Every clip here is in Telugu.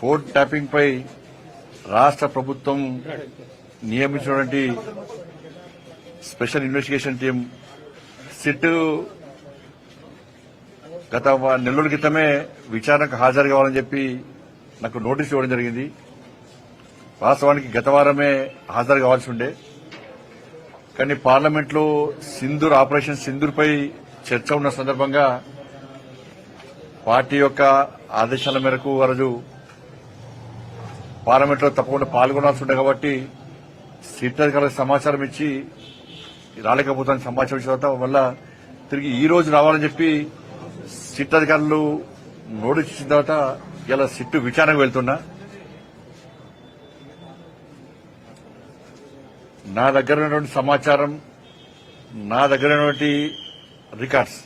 ఫోన్ ట్యాపింగ్ పై రాష్ట్ర ప్రభుత్వం నియమించినటువంటి స్పెషల్ ఇన్వెస్టిగేషన్ టీం సిట్ గత వ- క్రితమే విచారణకు హాజరు కావాలని చెప్పి నాకు నోటీస్ ఇవ్వడం జరిగింది. వాస్తవానికి గత వారమే హాజరు కావాల్సి ఉండే. కానీ పార్లమెంట్లో సింధూర్ ఆపరేషన్ సింధూర్పై చర్చ ఉన్న సందర్భంగా పార్టీ యొక్క ఆదేశాల మేరకు ఆ రోజు పార్లమెంట్లో తప్పకుండా పాల్గొనాల్సి ఉండే కాబట్టి సీట్ అధికారులకు సమాచారం ఇచ్చి రాలేకపోతానికి సమాచారం ఇచ్చిన తర్వాత వల్ల తిరిగి ఈ రోజు రావాలని చెప్పి సిట్ అధికారులు నోటీస్ ఇచ్చిన తర్వాత ఇలా సిట్టు విచారణకు వెళ్తున్నా. నా దగ్గర ఉన్నటువంటి సమాచారం నా దగ్గర ఉన్నటువంటి రికార్డ్స్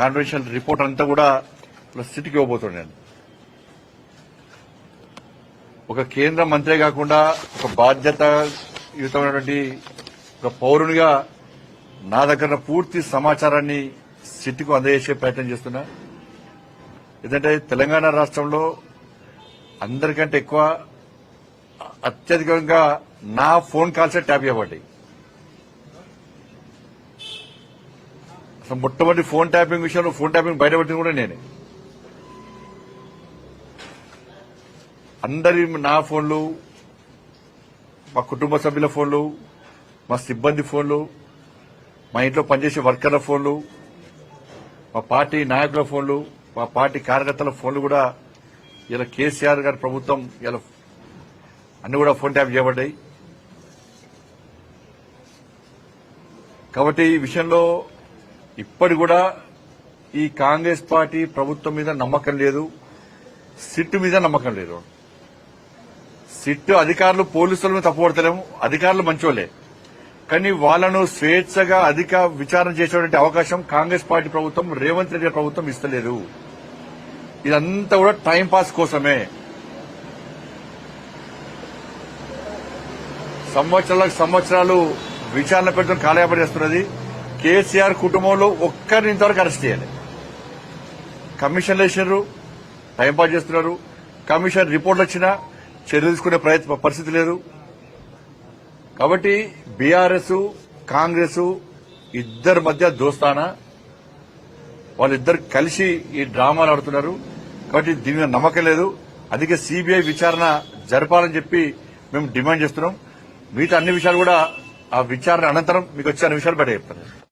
కాన్వెన్షన్ రిపోర్ట్ అంతా కూడా ఇలా సిట్కి ఇవ్వబోతున్నాను నేను. ఒక కేంద్ర మంత్రే కాకుండా ఒక బాధ్యతయుతమైనటువంటి ఒక పౌరునిగా నా దగ్గర పూర్తి సమాచారాన్ని సిట్కు అందజేసే ప్రయత్నం చేస్తున్నా. ఎందుకంటే తెలంగాణ రాష్ట్రంలో అందరికంటే ఎక్కువ అత్యధికంగా నా ఫోన్ కాల్సే ట్యాప్ చేయబడ్డాయి. అసలు మొట్టమొదటి ఫోన్ ట్యాపింగ్ విషయంలో ఫోన్ ట్యాపింగ్ బయటపెట్టింది కూడా నేనే. అందరి నా ఫోన్లు మా కుటుంబ సభ్యుల ఫోన్లు మా సిబ్బంది ఫోన్లు మా ఇంట్లో పనిచేసే వర్కర్ల ఫోన్లు మా పార్టీ నాయకుల ఫోన్లు మా పార్టీ కార్యకర్తల ఫోన్లు కూడా ఇలా కేసీఆర్ గారి ప్రభుత్వం ఇలా అన్ని కూడా ఫోన్ ట్యాప్ చేయబడ్డాయి. కాబట్టి ఈ విషయంలో ఇప్పటి కూడా ఈ కాంగ్రెస్ పార్టీ ప్రభుత్వం మీద నమ్మకం లేదు సిట్టు మీద నమ్మకం లేదు. సిట్టు అధికారులు పోలీసులను తప్పుపడతలేము. అధికారులు మంచోళ్ళే కానీ వాళ్ళను స్వేచ్ఛగా అధిక విచారణ చేసేటువంటి అవకాశం కాంగ్రెస్ పార్టీ ప్రభుత్వం రేవంత్ రెడ్డి ప్రభుత్వం ఇస్తలేదు. ఇదంతా కూడా టైంపాస్ కోసమే. సంవత్సరాలకు సంవత్సరాలు విచారణ పెట్టడం కాలయాపడి చేస్తున్నది. కేసీఆర్ కుటుంబంలో ఒక్కరిని ఇంతవరకు అరెస్ట్ చేయాలి. కమిషన్లు వేసినారు టైంపాస్ చేస్తున్నారు. కమిషన్ రిపోర్ట్లు వచ్చినా చర్యలు తీసుకునే ప్రయత్న పరిస్థితి లేదు. కాబట్టి బీఆర్ఎస్ కాంగ్రెస్ ఇద్దరి మధ్య దోస్తానా? వాళ్ళిద్దరు కలిసి ఈ డ్రామాలు ఆడుతున్నారు. కాబట్టి దీని మీద నమ్మకం లేదు. అందుకే సిబిఐ విచారణ జరపాలని చెప్పి మేము డిమాండ్ చేస్తున్నాం. మిగతా అన్ని విషయాలు కూడా ఆ విచారణ అనంతరం మీకు వచ్చే అన్ని విషయాలు బయట చెప్తాను.